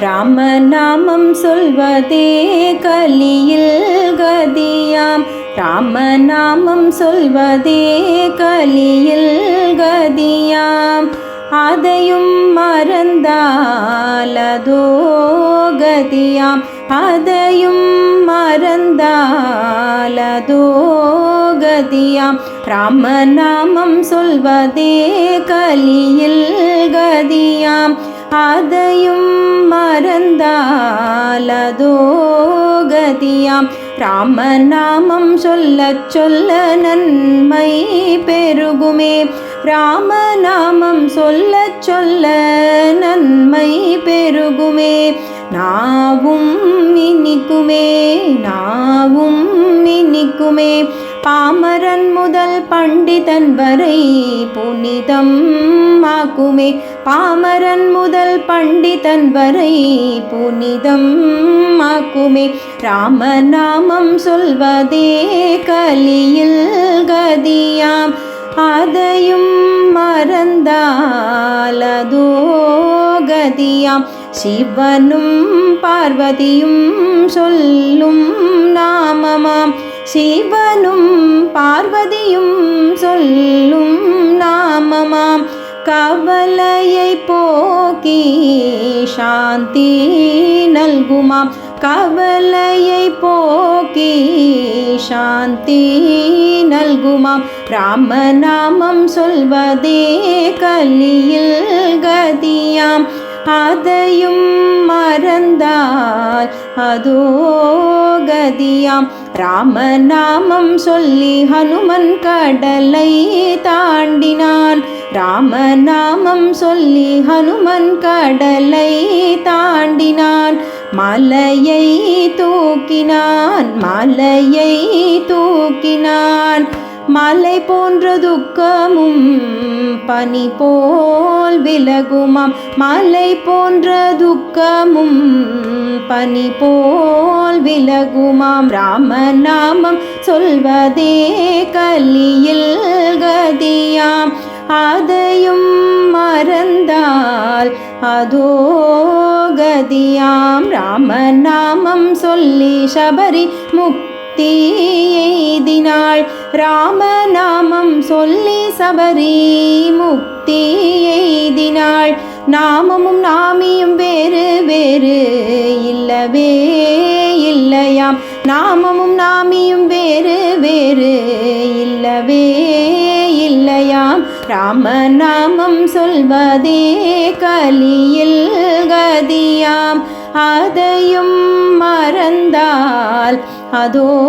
ராமநாமம் சொல்வதே கலியில் கதியாம். ராமநாமம் சொல்வதே கலியில் கதியாம். அதையும் மறந்தாலதோ கதியாம். அதையும் மறந்தாலதோ கதியாம். ராமநாமம் சொல்வதே கலியில் கதியாம். அதையும் மறந்தாலதோ கதியாம் ராமநாமம் சொல்ல சொல்ல நன்மை பெருகுமே ராமநாமம் சொல்ல சொல்ல நன்மை பெருகுமே நாவும் இனிக்குமே நாவும் இனிக்குமே பாமரன் முதல் பண்டிதன் வரை புனிதம் ஆக்குமே பாமரன் முதல் பண்டிதன் வரை புனிதம் ஆக்குமே ராமநாமம் சொல்வதே கலியில் கதியாம். அதையும் மறந்தாலதோ கதியாம். சிவனும் பார்வதியும் சொல்லும் நாமமாம். சிவனும் பார்வதியும் சொல்லும் நாமமாம். கவலையை போக்கி சாந்தி நல்குமாம். கவலையை போக்கி சாந்தி நல்குமாம். ராமநாமம் சொல்வதே கலியில் கதியாம். அதையும் மறந்தால் அதோ கதியாம். ராமநாமம் சொல்லி ஹனுமன் கடலை தாண்டினான். ராமநாமம் சொல்லி ஹனுமன் கடலை தாண்டினான். மலையை தூக்கினான் மலையை தூக்கினான். மலை போன்ற துக்கமும் பனி போல் விலகுமாம். மலை போன்ற துக்கமும் பனி போல் விலகுமாம். ராமநாமம் சொல்வதே கலியில் கதியாம். அதையும் மறந்தால் அதோ கதியாம். ராமநாமம் சொல்லி சபரி முக்தி எய்தினாள். ராமநாமம் சொல்லி சபரி முக்தி எய்தினாள். நாமமும் நாமியும் வேறு வேறு இல்லவே இல்லையாம். நாமமும் நாமியும் வேறு வேறு இல்லவே இல்லையாம். ராமநாமம் சொல்வதே கலியில் கதியாம். அதையும் மறந்தால் அதோ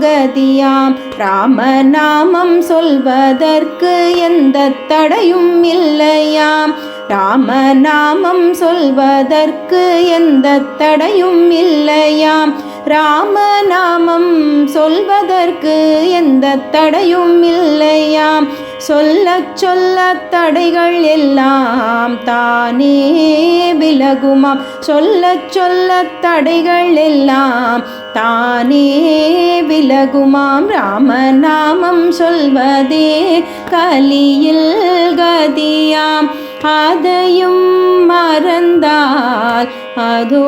கதியாம். ராமநாமம் சொல்வதற்கு எந்த தடையும் இல்லையாம். ராமநாமம் சொல்வதற்கு எந்த தடையும் இல்லையாம். ராமநாமம் சொல்வதற்கு எந்த தடையும் இல்லையாம். சொல்ல சொல்ல தடைகள் எல்லாம் தானே விலகுமாம். சொல்ல சொல்ல தடைகள் எல்லாம் தானே விலகுமாம் ராமநாமம் சொல்வதே கலியில் கதியாம். அதையும் மறந்தால் அதோ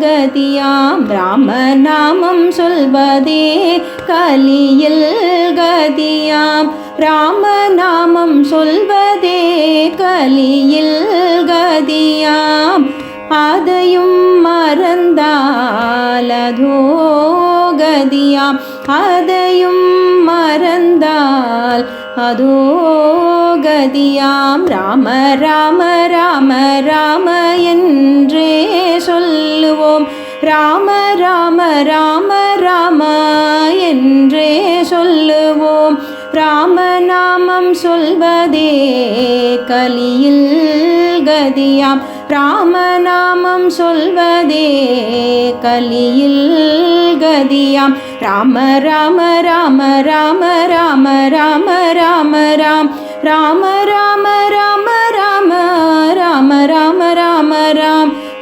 கதியாம். ராமநாமம் சொல்வதே கலியில் கதியாம். ராமநாமம் சொல்வதே கலியில் கதியாம். அதையும் மறந்தால் அதோ அதையும் மறந்தால் அதோகதியாம் ராம ராம ராம ராம என்றே சொல்லுவோம் ராம ராம ராம ராம என்றே சொல்லுவோம் ராமநாமம் சொல்வதே கலியில் கதியாம் ராமநாமம் சொல்வதே கலியில் கதியாம் ராம ராம ராம ராம ராம ராம ராம ராம் ராம ராம ராம ராம ராம ராம ராம ராம்